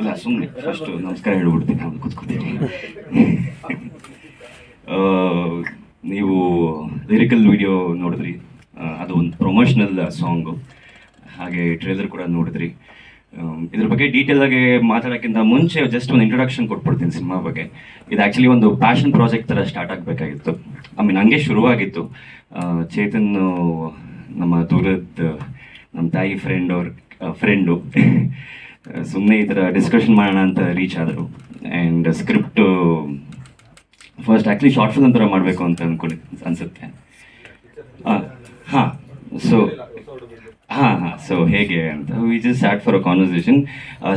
ಇಲ್ಲ ಸುಮ್ಮನೆ ಫಸ್ಟು ನಮಸ್ಕಾರ ಹೇಳ್ಬಿಡ್ತೀನಿ, ನಾನು ಕೂತ್ಕೊತೀನಿ ನೀವು ಲಿರಿಕಲ್ ವಿಡಿಯೋ ನೋಡಿದ್ರಿ. ಅದು ಒಂದು ಪ್ರೊಮೋಷನಲ್ ಸಾಂಗು ಹಾಗೆ ಟ್ರೇಲರ್ ಕೂಡ ನೋಡಿದ್ರಿ. ಇದ್ರ ಬಗ್ಗೆ ಡೀಟೇಲ್ ಆಗಿ ಮಾತಾಡೋಕ್ಕಿಂತ ಮುಂಚೆ ಜಸ್ಟ್ ಒಂದು ಇಂಟ್ರೊಡಕ್ಷನ್ ಕೊಟ್ಬಿಡ್ತೀನಿ ಸಿನಿಮಾ ಬಗ್ಗೆ. ಇದು ಆ್ಯಕ್ಚುಲಿ ಒಂದು ಪ್ಯಾಷನ್ ಪ್ರಾಜೆಕ್ಟ್ ಥರ ಸ್ಟಾರ್ಟ್ ಆಗಬೇಕಾಗಿತ್ತು. ಐ ಮೀನ್ ಹಂಗೆ ಶುರುವಾಗಿತ್ತು. ಚೇತನ್, ನಮ್ಮ ದೂರದ, ನಮ್ಮ ತಾಯಿ ಫ್ರೆಂಡ್ ಅವ್ರ ಫ್ರೆಂಡು ಸುಮ್ಮನೆ ಈ ಥರ ಡಿಸ್ಕಷನ್ ಮಾಡೋಣ ಅಂತ ರೀಚ್ ಆದರು. And script first actually short film ಥರ ಮಾಡಬೇಕು ಅಂತ ಅಂದ್ಕೊಂಡು ಅನಿಸುತ್ತೆ. ಹಾಂ ಸೊ ಹಾಂ ಹಾಂ ಸೊ ಹೇಗೆ ಅಂತ we just sat for a conversation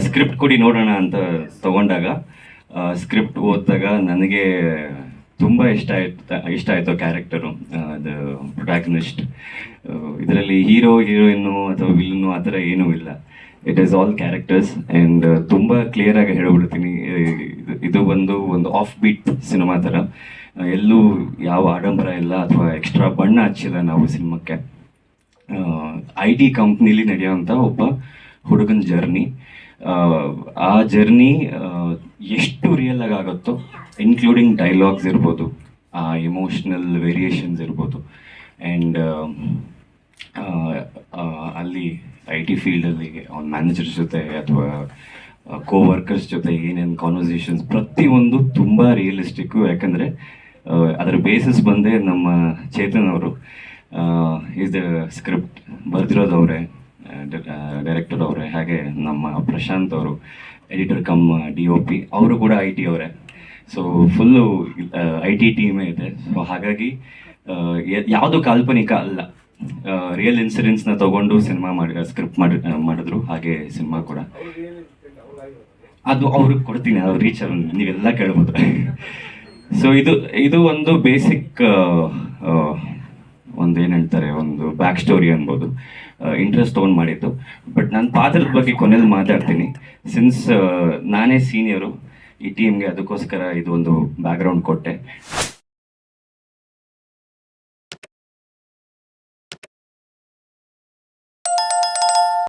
script ಕೊಡಿ ನೋಡೋಣ ಅಂತ ತಗೊಂಡಾಗ ಸ್ಕ್ರಿಪ್ಟ್ ಓದಿದಾಗ ನನಗೆ ತುಂಬ ಇಷ್ಟ ಆಯ್ತು, ಇಷ್ಟ ಆಯಿತು ಕ್ಯಾರೆಕ್ಟರು ಅದು ಪ್ರೊಟ್ಯಾಕ್ನಿಸ್ಟ್ ಇದರಲ್ಲಿ ಹೀರೋ ಹೀರೋಯಿನ್ನು ಅಥವಾ ವಿಲನ್ನು ಆ ಥರ ಏನೂ ಇಲ್ಲ. It is all characters and ತುಂಬ ಕ್ಲಿಯರಾಗಿ ಹೇಳ್ಬಿಡ್ತೀನಿ. ಇದು- ಒಂದು ಒಂದು ಆಫ್ ಬೀಟ್ ಸಿನಿಮಾ ಥರ. ಎಲ್ಲೂ ಯಾವ ಆಡಂಬರ ಇಲ್ಲ ಅಥವಾ ಎಕ್ಸ್ಟ್ರಾ ಬಣ್ಣ ಹಚ್ಚಿಲ್ಲ ನಾವು ಸಿನಿಮಾಕ್ಕೆ. ಐ ಟಿ ಕಂಪ್ನಿಲಿ ನಡೆಯುವಂಥ ಒಬ್ಬ ಹುಡುಗನ ಜರ್ನಿ ಆ ಜರ್ನಿ ಎಷ್ಟು ರಿಯಲ್ ಆಗಿ ಆಗುತ್ತೋ ಇನ್ಕ್ಲೂಡಿಂಗ್ ಡೈಲಾಗ್ಸ್ ಇರ್ಬೋದು, ಆ ಎಮೋಷ್ನಲ್ ವೇರಿಯೇಷನ್ಸ್ ಇರ್ಬೋದು. ಆ್ಯಂಡ್ ಅಲ್ಲಿ ಐ ಟಿ ಫೀಲ್ಡಲ್ಲಿ ಅವ್ನ ಮ್ಯಾನೇಜರ್ ಜೊತೆ ಅಥವಾ ಕೋ ವರ್ಕರ್ಸ್ ಜೊತೆ ಏನೇನು ಕಾನ್ವರ್ಸೇಷನ್ಸ್ ಪ್ರತಿಯೊಂದು ತುಂಬ ರಿಯಲಿಸ್ಟಿಕ್ಕು ಯಾಕಂದರೆ ಅದರ ಬೇಸಿಸ್ ಬಂದೇ ನಮ್ಮ ಚೇತನ್ ಅವರು. ಈಸ್ ದ ಸ್ಕ್ರಿಪ್ಟ್ ಬರ್ದಿರೋದು ಅವರೇ ಡೈರೆಕ್ಟರ್ ಅವರೇ, ಹಾಗೆ ನಮ್ಮ ಪ್ರಶಾಂತ್ ಅವರು editor cum D O P ಅವರು ಕೂಡ ಐ ಟಿ ಅವರೇ. ಸೊ ಫುಲ್ಲು ಐ ಟಿ ಟೀಮೇ ಇದೆ. ಸೊ ಹಾಗಾಗಿ ಯಾವುದು ಕಾಲ್ಪನಿಕ ಅಲ್ಲ. ರಿಯಲ್ ಇನ್ಸಿಡೆಂಟ್ಸ್ನ ತಗೊಂಡು ಸಿನಿಮಾ ಮಾಡಿ ಸ್ಕ್ರಿಪ್ಟ್ ಮಾಡಿ ಮಾಡಿದ್ರು. ಹಾಗೆ ಸಿನಿಮಾ ಕೂಡ. ಅದು ಅವ್ರಿಗೆ ಕೊಡ್ತೀನಿ, ಅವ್ರ ರೀಚ್ ನೀವೆಲ್ಲ ಕೇಳ್ಬೋದು. ಸೊ ಇದು ಇದು ಒಂದು ಬೇಸಿಕ್ ಒಂದು ಏನು ಹೇಳ್ತಾರೆ, ಒಂದು ಬ್ಯಾಕ್ ಸ್ಟೋರಿ ಅನ್ಬೋದು. ಇಂಟ್ರೆಸ್ಟ್ ತೊಗೊಂಡು ಮಾಡಿದ್ದು. ಬಟ್ ನಾನು ಪಾತ್ರದ ಬಗ್ಗೆ ಕೊನೆಯಲ್ಲಿ ಮಾತಾಡ್ತೀನಿ. ಸಿನ್ಸ್ ನಾನೇ ಸೀನಿಯರು ಈ ಟೀಮ್ಗೆ ಅದಕ್ಕೋಸ್ಕರ ಇದು ಒಂದು ಬ್ಯಾಕ್ಗ್ರೌಂಡ್ ಕೊಟ್ಟೆ.